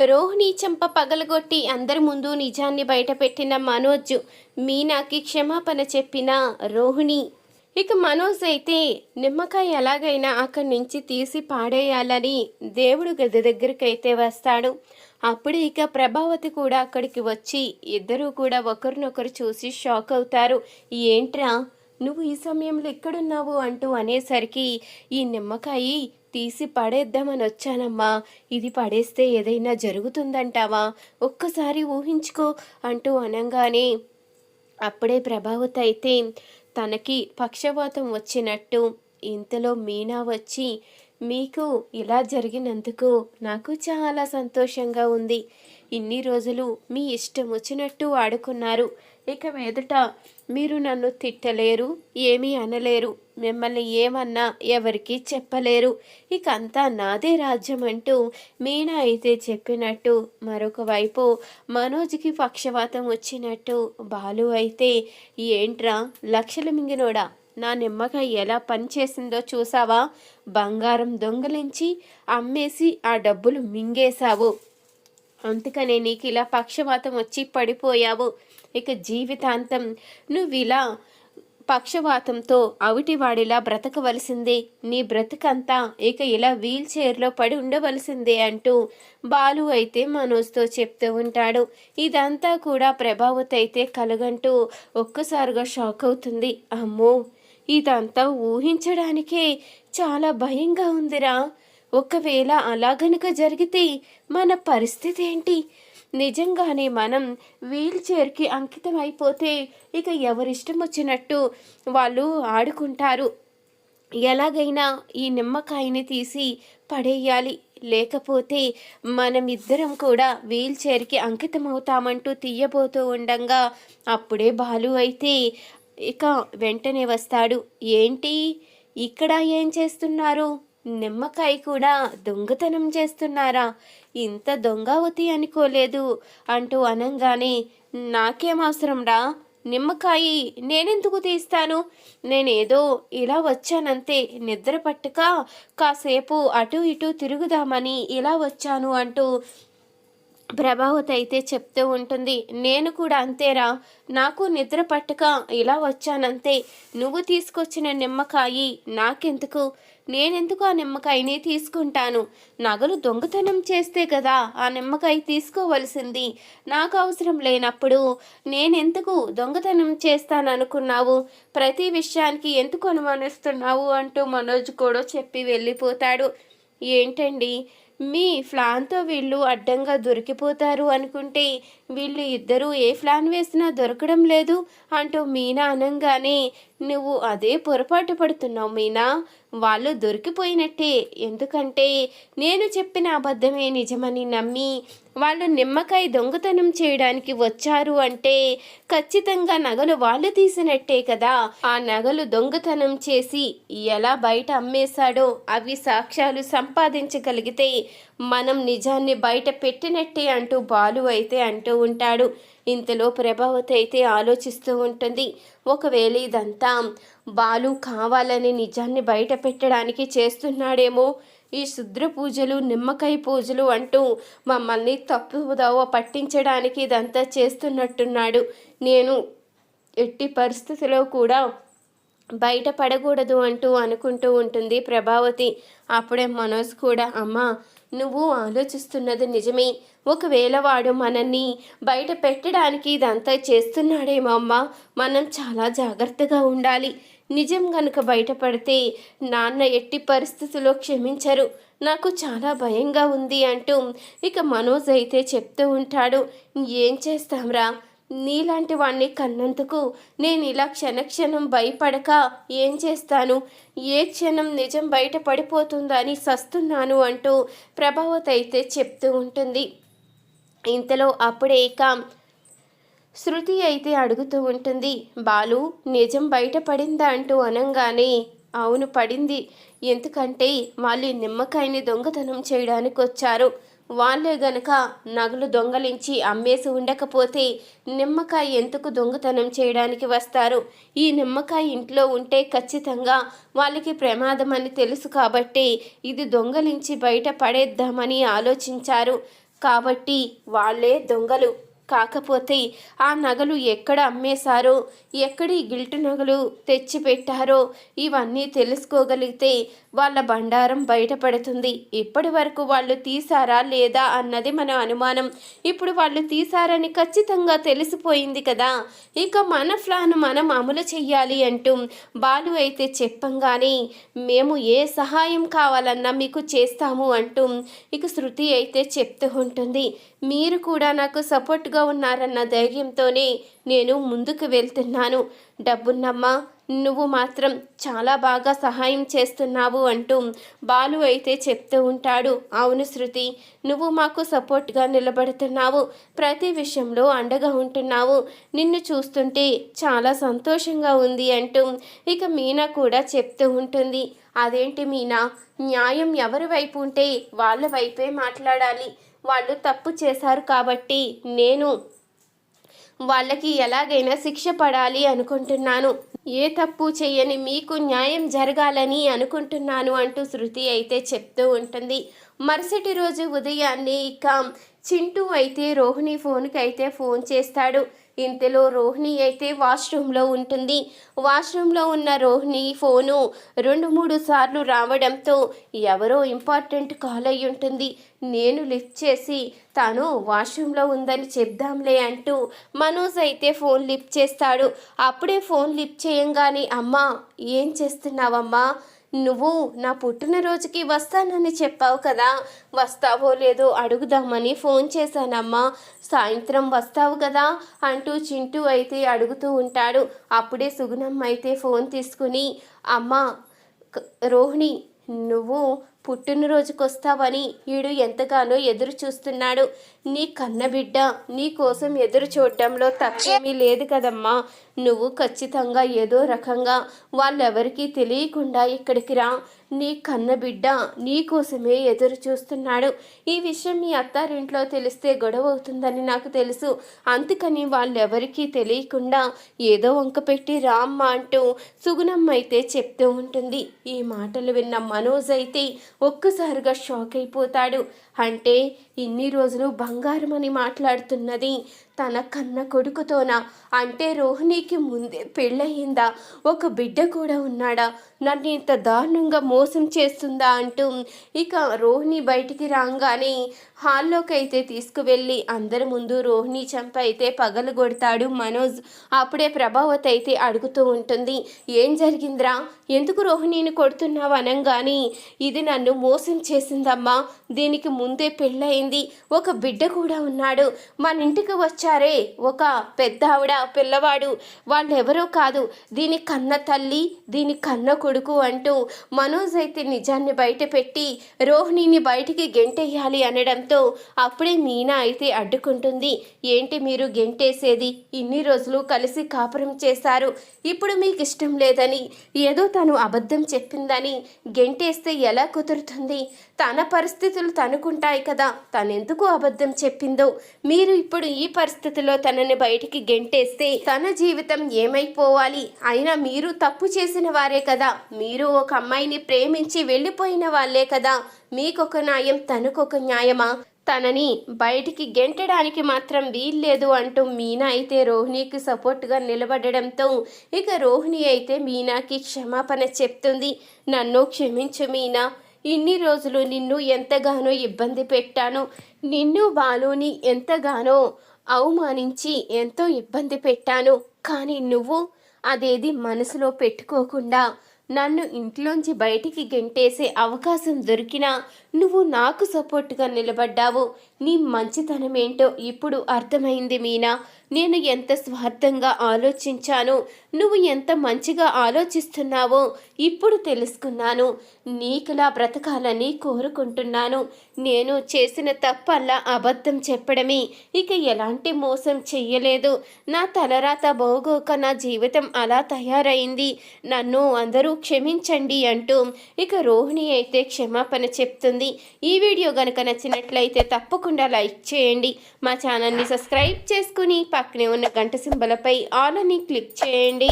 రోహిణి చెంప పగలగొట్టి అందరి ముందు నిజాన్ని బయటపెట్టిన మనోజ్ మీనాకి క్షమాపణ చెప్పిన రోహిణి. ఇక మనోజ్ అయితే నిమ్మకాయ ఎలాగైనా అక్కడి నుంచి తీసి పాడేయాలని దేవుడు గది దగ్గరికైతే వస్తాడు. అప్పుడు ఇక ప్రభావతి కూడా అక్కడికి వచ్చి ఇద్దరూ కూడా ఒకరినొకరు చూసి షాక్ అవుతారు. ఏంట్రా నువ్వు ఈ సమయంలో ఎక్కడున్నావు? అంటూ అనేసరికి ఈ నిమ్మకాయి తీసి పడేద్దామని వచ్చానమ్మా ఇది పడేస్తే ఏదైనా జరుగుతుందంటావా? ఒక్కసారి ఊహించుకో అంటూ అనగానే అప్పుడే ప్రభావతి అయితే తనకి పక్షవాతం వచ్చినట్టు ఇంతలో మీనా వచ్చి మీకు ఇలా జరిగినందుకు నాకు చాలా సంతోషంగా ఉంది. ఇన్ని రోజులు మీ ఇష్టం వచ్చినట్టు ఆడుకున్నారు. ఇక మీదట మీరు నన్ను తిట్టలేరు ఏమీ అనలేరు మిమ్మల్ని ఏమన్నా ఎవరికీ చెప్పలేరు. ఇక అంతా నాదే రాజ్యం అంటూ మీనా అయితే చెప్పినట్టు మరొక వైపు మనోజ్కి పక్షవాతం వచ్చినట్టు బాలు అయితే ఏంట్రా లక్షలు మింగినోడా? నా నిమ్మకాయ ఎలా పనిచేసిందో చూసావా? బంగారం దొంగలించి అమ్మేసి ఆ డబ్బులు మింగేశావు. అందుకనే నీకు ఇలా పక్షవాతం వచ్చి పడిపోయావు. ఇక జీవితాంతం నువ్వు ఇలా పక్షవాతంతో అవిటివాడిలా బ్రతకవలసిందే. నీ బ్రతుకంతా ఇక ఇలా వీల్ చైర్లో పడి ఉండవలసిందే అంటూ బాలు అయితే మనోజ్తో చెప్తూ ఉంటాడు. ఇదంతా కూడా ప్రభావతి అయితే కలగంటూ ఒక్కసారిగా షాక్ అవుతుంది. అమ్మో! ఇదంతా ఊహించడానికే చాలా భయంగా ఉందిరా. ఒకవేళ అలాగనుక జరిగితే మన పరిస్థితి ఏంటి? నిజంగానే మనం వీల్ చైర్కి అంకితం అయిపోతే ఇక ఎవరిష్టం వచ్చినట్టు వాళ్ళు ఆడుకుంటారు. ఎలాగైనా ఈ నిమ్మకాయని తీసి పడేయాలి. లేకపోతే మనం ఇద్దరం కూడా వీల్ చైర్కి అంకితం అవుతామంటూ తీయబోతూ ఉండగా అప్పుడే బాలు అయితే ఇక వెంటనే వస్తాడు. ఏంటి? ఇక్కడ ఏం చేస్తున్నారు? నిమ్మకాయ కూడా దొంగతనం చేస్తున్నారా? ఇంత దొంగవతి అనుకోలేదు. అంటూ అనంగానే నాకేం అవసరంరా నిమ్మకాయి నిమ్మకాయ నేనెందుకు తీస్తాను? నేనేదో ఇలా వచ్చానంతే. నిద్ర పట్టుక కాసేపు అటు ఇటు తిరుగుదామని ఇలా వచ్చాను అంటూ ప్రభావతి అయితే చెప్తూ ఉంటుంది. నేను కూడా అంతేరా. నాకు నిద్ర పట్టక ఇలా వచ్చానంతే. నువ్వు తీసుకొచ్చిన నిమ్మకాయి నాకెందుకు? నేనెందుకు ఆ నిమ్మకాయని తీసుకుంటాను? నగలు దొంగతనం చేస్తే కదా ఆ నిమ్మకాయ తీసుకోవలసింది. నాకు అవసరం లేనప్పుడు నేనెందుకు దొంగతనం చేస్తాననుకున్నావు? ప్రతి విషయానికి ఎందుకు అనుమానిస్తున్నావు అంటూ మనోజ్ కూడా చెప్పి వెళ్ళిపోతాడు. ఏంటండి? మీ ఫ్లాన్తో వీళ్ళు అడ్డంగా దొరికిపోతారు అనుకుంటే వీళ్ళు ఇద్దరూ ఏ ప్లాన్ వేసినా దొరకడం లేదు అంటూ మీనా అనంగానే నువ్వు అదే పొరపాటు పడుతున్నావు మీనా. వాళ్ళు దొరికిపోయినట్టే. ఎందుకంటే నేను చెప్పిన అబద్ధమే నిజమని నమ్మి వాళ్ళు నిమ్మకాయ దొంగతనం చేయడానికి వచ్చారు అంటే ఖచ్చితంగా నగలు వాళ్ళు తీసినట్టే కదా. ఆ నగలు దొంగతనం చేసి ఎలా బయట అమ్మేశాడో అవి సాక్ష్యాలు సంపాదించగలిగితే మనం నిజాన్ని బయట పెట్టినట్టే అంటూ బాలు అయితే అంటూ ఉంటాడు. ఇంతలో ప్రభావతి అయితే ఆలోచిస్తూ ఉంటుంది. ఒకవేళ ఇదంతా బాలు కావాలని నిజాన్ని బయట పెట్టడానికి చేస్తున్నాడేమో. ఈ శుద్ర పూజలు నిమ్మకాయ పూజలు అంటూ మమ్మల్ని తప్పుదోవ పట్టించడానికి ఇదంతా చేస్తున్నట్టున్నాడు. నేను ఎట్టి పరిస్థితిలో కూడా బయట పడకూడదు అంటూ అనుకుంటూ ఉంటుంది ప్రభావతి. అప్పుడే మనోజ్ కూడా అమ్మ నువ్వు ఆలోచిస్తున్నది నిజమే. ఒకవేళ వాడు మనల్ని బయట పెట్టడానికి ఇదంతా చేస్తున్నాడేమో అమ్మ మనం చాలా జాగ్రత్తగా ఉండాలి. నిజం గనుక బయటపడితే నాన్న ఎట్టి పరిస్థితుల్లో క్షమించరు. నాకు చాలా భయంగా ఉంది అంటూ ఇక మనోజ్ అయితే చెప్తూ ఉంటాడు. ఏం చేస్తాంరా? నీలాంటి వాణ్ణి కన్నందుకు నేను ఇలా క్షణక్షణం భయపడక ఏం చేస్తాను? ఏ క్షణం నిజం బయట పడిపోతుందని సస్తున్నాను అంటూ ప్రభావత అయితే చెప్తూ ఉంటుంది. ఇంతలో అప్పుడే ఇక శృతి అయితే అడుగుతూ ఉంటుంది. బాలు నిజం బయట పడిందా అంటూ అనంగానే అవును పడింది. ఎందుకంటే వాళ్ళు నిమ్మకాయని దొంగతనం చేయడానికి వచ్చారు వాళ్ళే గనక నగలు దొంగలించి అమ్మేసి ఉండకపోతే నిమ్మకాయ ఎందుకు దొంగతనం చేయడానికి వస్తారు? ఈ నిమ్మకాయ ఇంట్లో ఉంటే ఖచ్చితంగా వాళ్ళకి ప్రమాదం అని తెలుసు కాబట్టి ఇది దొంగలించి బయట పడేద్దామని ఆలోచించారు. కాబట్టి వాళ్ళే దొంగలు. కాకపోతే ఆ నగలు ఎక్కడ అమ్మేశారో ఎక్కడి గిల్ట్ నగలు తెచ్చిపెట్టారో ఇవన్నీ తెలుసుకోగలిగితే వాళ్ళ బండారం బయటపడుతుంది. ఇప్పటి వరకు వాళ్ళు తీసారా లేదా అన్నది మన అనుమానం. ఇప్పుడు వాళ్ళు తీసారని ఖచ్చితంగా తెలిసిపోయింది కదా. ఇక మన ప్లాన్ మనం అమలు చెయ్యాలి అంటూ బాలు అయితే చెప్పంగానే మేము ఏ సహాయం కావాలన్నా మీకు చేస్తాము అంటూ ఇక శృతి అయితే చెప్తూ ఉంటుంది. మీరు కూడా నాకు సపోర్ట్గా ఉన్నారన్న ధైర్యంతోనే నేను ముందుకు వెళ్తున్నాను. డబ్బున్నమ్మా నువ్వు మాత్రం చాలా బాగా సహాయం చేస్తున్నావు అంటూ బాలు అయితే చెప్తూ ఉంటాడు. అవును శృతి నువ్వు మాకు సపోర్ట్గా నిలబడుతున్నావు. ప్రతి విషయంలో అండగా ఉంటున్నావు. నిన్ను చూస్తుంటే చాలా సంతోషంగా ఉంది అంటూ ఇక మీనా కూడా చెప్తూ ఉంటుంది. అదేంటి మీనా? న్యాయం ఎవరి వైపు ఉంటే వాళ్ళ వైపే మాట్లాడాలి. వాళ్ళు తప్పు చేశారు కాబట్టి నేను వాళ్ళకి ఎలాగైనా శిక్ష పడాలి అనుకుంటున్నాను. ఏ తప్పు చేయని మీకు న్యాయం జరగాలని అనుకుంటున్నాను అంటూ శృతి అయితే చెప్తూ ఉంటుంది. మరుసటి రోజు ఉదయాన్నే ఇక చింటూ అయితే రోహిణి ఫోన్కి అయితే ఫోన్ చేస్తాడు. ఇంతలో రోహిణి అయితే వాష్రూమ్లో ఉంటుంది. వాష్రూమ్లో ఉన్న రోహిణి ఫోను రెండు మూడు సార్లు రావడంతో ఎవరో ఇంపార్టెంట్ కాల్ అయి ఉంటుంది. నేను లిఫ్ట్ చేసి తాను వాష్రూమ్లో ఉందని చెప్దాంలే అంటూ మనోజ్ అయితే ఫోన్ లిఫ్ట్ చేస్తాడు. అప్పుడే ఫోన్ లిఫ్ట్ చేయంగానే అమ్మా ఏం చేస్తున్నావమ్మా? నువ్వు నా పుట్టినరోజుకి వస్తానని చెప్పావు కదా. వస్తావో లేదో అడుగుదామని ఫోన్ చేశానమ్మా. సాయంత్రం వస్తావు కదా అంటూ చింటూ అయితే అడుగుతూ ఉంటాడు. అప్పుడే సుగుణమ్మ అయితే ఫోన్ తీసుకుని అమ్మ రోహిణి నువ్వు పుట్టినరోజుకొస్తావని ఈడు ఎంతగానో ఎదురు చూస్తున్నాడు నీ కన్నబిడ్డ నీ కోసం ఎదురు చూడటంలో తప్పేమీ లేదు కదమ్మా. నువ్వు ఖచ్చితంగా ఏదో రకంగా వాళ్ళెవరికీ తెలియకుండా ఇక్కడికి రా. నీ కన్నబిడ్డ నీ కోసమే ఎదురు చూస్తున్నాడు ఈ విషయం మీ అత్తారింట్లో తెలిస్తే గొడవ అవుతుందని నాకు తెలుసు. అందుకని వాళ్ళెవరికీ తెలియకుండా ఏదో వంక పెట్టి రామ్మ అంటూ సుగుణమ్మ అయితే చెప్తూ ఉంటుంది. ఈ మాటలు విన్న మనోజ్ అయితే ఒక్కసారిగా షాక్ అయిపోతాడు. అంటే ఇన్ని రోజులు బంగారం అని మాట్లాడుతున్నది. తన కన్న కొడుకుతోనా. అంటే రోహిణికి ముందే పెళ్ళయిందా? ఒక బిడ్డ కూడా ఉన్నాడా? నన్ను ఇంత దారుణంగా మోసం చేస్తుందా అంటూ ఇక రోహిణి బయటికి రాగానే హాల్లోకి అయితే తీసుకువెళ్ళి అందరి ముందు రోహిణి చంప అయితే పగలు కొడతాడు మనోజ్. అప్పుడే ప్రభావత్ అయితే అడుగుతూ ఉంటుంది ఏం జరిగిందిరా? ఎందుకు రోహిణిని కొడుతున్నావు అనగాని? ఇది నన్ను మోసం చేసిందమ్మా. దీనికి ముందే పెళ్ళయింది. ఒక బిడ్డ కూడా ఉన్నాడు. మన ఇంటికి వచ్చి వచ్చారే? ఒక పెద్ద ఆవిడ పిల్లవాడు. వాళ్ళెవరో కాదు. దీని కన్న తల్లి దీని కన్న కొడుకు అంటూ మనోజ్ అయితే నిజాన్ని బయటపెట్టి రోహిణిని బయటికి గెంటేయాలి అనడంతో అప్పుడే మీనా అయితే అడ్డుకుంటుంది. ఏంటి మీరు గెంటేసేది? ఇన్ని రోజులు కలిసి కాపురం చేశారు. ఇప్పుడు మీకు ఇష్టం లేదని ఏదో తను అబద్ధం చెప్పిందని గెంటేస్తే ఎలా కుదురుతుంది? తన పరిస్థితులు తనుకుంటాయి కదా. తనెందుకు అబద్ధం చెప్పిందో? మీరు ఇప్పుడు ఈ పరిస్థితి పరిస్థితిలో తనని బయటికి గెంటేస్తే తన జీవితం ఏమైపోవాలి? అయినా మీరు తప్పు చేసిన వారే కదా. మీరు ఒక అమ్మాయిని ప్రేమించి వెళ్ళిపోయిన వాళ్ళే కదా. మీకొక న్యాయం తనకొక న్యాయమా? తనని బయటికి గెంటడానికి మాత్రం వీల్లేదు అంటూ మీనా అయితే రోహిణికి సపోర్ట్గా నిలబడడంతో ఇక రోహిణి అయితే మీనాకి క్షమాపణ చెప్తుంది. నన్ను క్షమించు మీనా. ఇన్ని రోజులు నిన్ను ఎంతగానో ఇబ్బంది పెట్టాను. నిన్ను బాలుని ఎంతగానో అవమానించి ఎంతో ఇబ్బంది పెట్టాను. కానీ నువ్వు అదేది మనసులో పెట్టుకోకుండా నన్ను ఇంట్లోంచి బయటికి గెంటేసే అవకాశం దొరికినా నువ్వు నాకు సపోర్ట్గా నిలబడ్డావు. నీ మంచితనం ఏంటో ఇప్పుడు అర్థమైంది మీనా. నేను ఎంత స్వార్థంగా ఆలోచించాను నువ్వు ఎంత మంచిగా ఆలోచిస్తున్నావో ఇప్పుడు తెలుసుకున్నాను. నీకులా బ్రతకాలని కోరుకుంటున్నాను. నేను చేసిన తప్పల్లా అబద్ధం చెప్పడమే. ఇక ఎలాంటి మోసం చెయ్యలేదు. నా తలరాత బోగోక నా జీవితం అలా తయారైంది. నన్ను అందరూ క్షమించండి అంటూ ఇక రోహిణి అయితే క్షమాపణ చెప్తుంది. ఈ వీడియో గనక నచ్చినట్లయితే తప్పకుండా లైక్ చేయండి. మా ఛానల్ని సబ్స్క్రైబ్ చేసుకుని పక్కనే ఉన్న గంట సింబలపై ఆల్ అని క్లిక్ చేయండి.